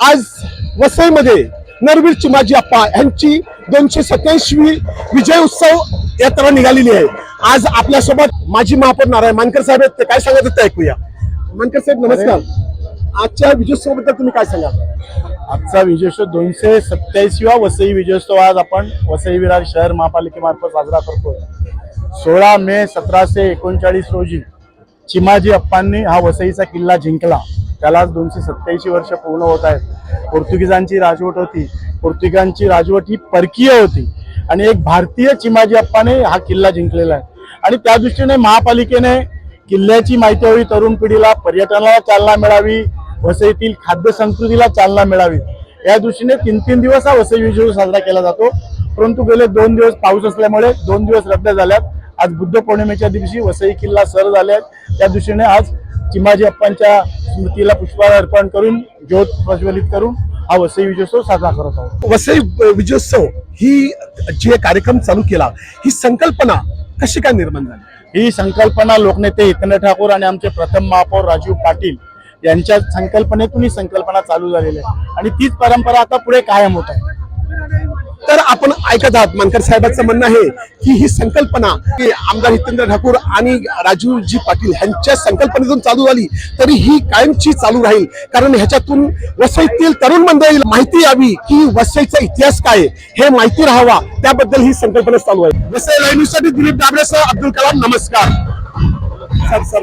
आज वसई मध्ये आज वसईमध्ये नरवीर चिमाजी आप्पा यांची दोनशे सत्याऐंशी विजय उत्सव यात्रा निघालेली आहे. आज आपल्यासोबत माजी महापौर नारायण मानकर साहेब आहेत. ते काय सांगत आहेत ऐकूया. मानकर साहेब नमस्कार. आजच्या विजयोत्सवाबद्दल तुम्ही काय सांगाल? आजचा विजयोत्सव दोनशे सत्याऐंशीवा वसई विजयोत्सव आज आपण वसई विरार शहर महापालिकेमार्फत साजरा करतोय. सोळा मे सतराशे एकोणचाळीस रोजी चिमाजी अप्पांनी हा वसईचा किल्ला जिंकला. त्याला आज दोनशे सत्याऐंशी वर्ष पूर्ण होत आहेत. पोर्तुगीजांची राजवट होती. पोर्तुगीजांची राजवट ही परकीय होती. आणि एक भारतीय चिमाजी अप्पाने हा किल्ला जिंकलेला आहे. आणि त्या दृष्टीने महापालिकेने किल्ल्याची माहिती हवी तरुण पिढीला पर्यटनाला चालना मिळावी वसईतील खाद्य संस्कृतीला चालना मिळावी. या दृष्टीने तीन तीन दिवस हा वसई विजय साजरा केला जातो. परंतु गेले दोन दिवस पाऊस असल्यामुळे दोन दिवस रद्द झाल्यात. आज बुद्ध पौर्णिमेच्या दिवशी वसई किल्ला सर झाले आहेत त्या दृष्टीने आज चिमाजी अप्पांच्या स्मृतीला पुष्पहार अर्पण करून ज्योत प्रज्वलित करून हा वसई विजयोत्सव साजरा करत आहोत. वसई विजयोत्सव ही जे कार्यक्रम चालू केला ही संकल्पना कशी काय निर्माण झाली? ही संकल्पना लोकनेते हितेंद्र ठाकूर आणि आमचे प्रथम महापौर राजीव पाटील यांच्या संकल्पनेतून ही संकल्पना चालू झालेली आहे. आणि तीच परंपरा आता पुढे कायम होत आहे. तर आपण ऐकत आहात मानकर साहेबांचं म्हणणं आहे की ही संकल्पना ही आमदार हितेंद्र ठाकूर आणि राजूजी पाटील यांच्या संकल्पनेतून चालू झाली तरी ही कायमची चालू राहील. कारण ह्याच्यातून वसईतील तरुण मंडळीला माहिती यावी की वसईचा इतिहास काय आहे, हे माहिती राहावा त्याबद्दल ही संकल्पना चालू आहे. वसई लाईव्ह न्यूजसाठी दिलीप डाबरेसह अब्दुल कलाम नमस्कार. Sir sir.